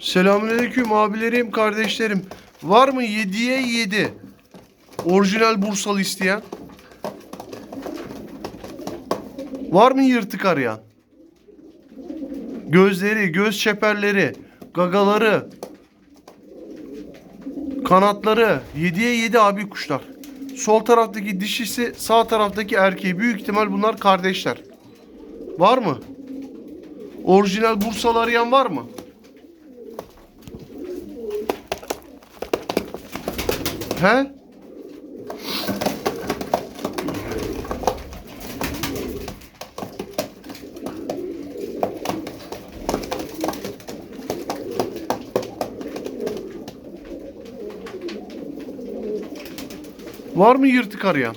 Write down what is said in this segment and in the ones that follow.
Selamünaleyküm abilerim, kardeşlerim. Var mı 7'ye 7? Orijinal Bursalı isteyen? Var mı yırtık arayan? Gözleri, göz çeperleri, gagaları, kanatları 7'ye 7 abi kuşlar. Sol taraftaki dişisi, sağ taraftaki erkeği. Büyük ihtimal bunlar kardeşler. Var mı? Orijinal Bursalı arayan var mı? He? Var mı yırtık arayan?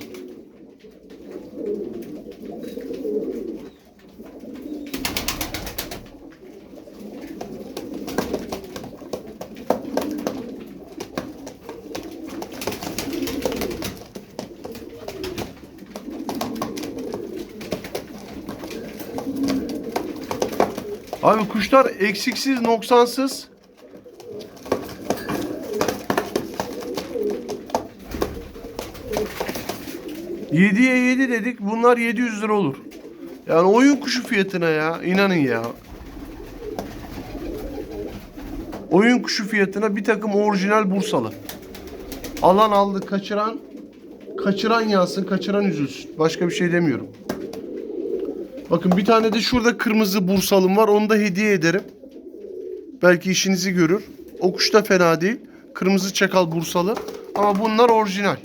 Abi kuşlar eksiksiz, noksansız. Yediye yedi dedik. Bunlar 700 lira olur. Yani oyun kuşu fiyatına ya. inanın ya. Oyun kuşu fiyatına bir takım orijinal Bursalı. Alan aldı, kaçıran kaçıran yansın, kaçıran üzülsün. Başka bir şey demiyorum. Bakın bir tane de şurada kırmızı bursalım var. Onu da hediye ederim. Belki işinizi görür. O kuş da fena değil. Kırmızı çakal bursalı. Ama bunlar orijinal.